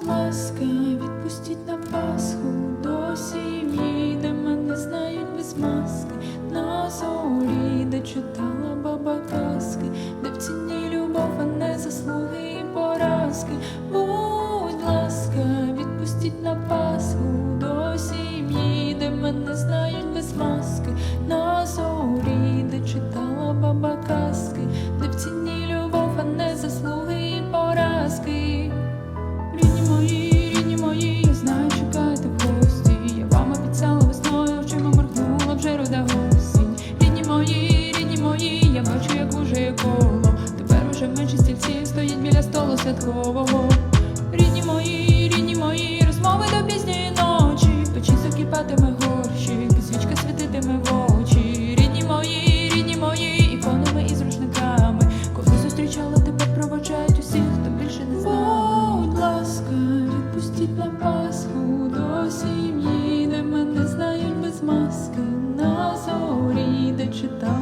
будь ласка, відпустіть на Пасху до сім'ї, біля столу святкового. Рідні мої, рідні мої, розмови до пізньої ночі, Печі закипатиме горщик, свічка світитиме в очі. Рідні мої, рідні мої, іконами і з рушниками. Ковзу зустрічала тебе, проводжають усіх, хто більше не знає. Будь ласка, відпустіть на Пасху до сім'ї, де мене знають без маски. На зорі, де читав.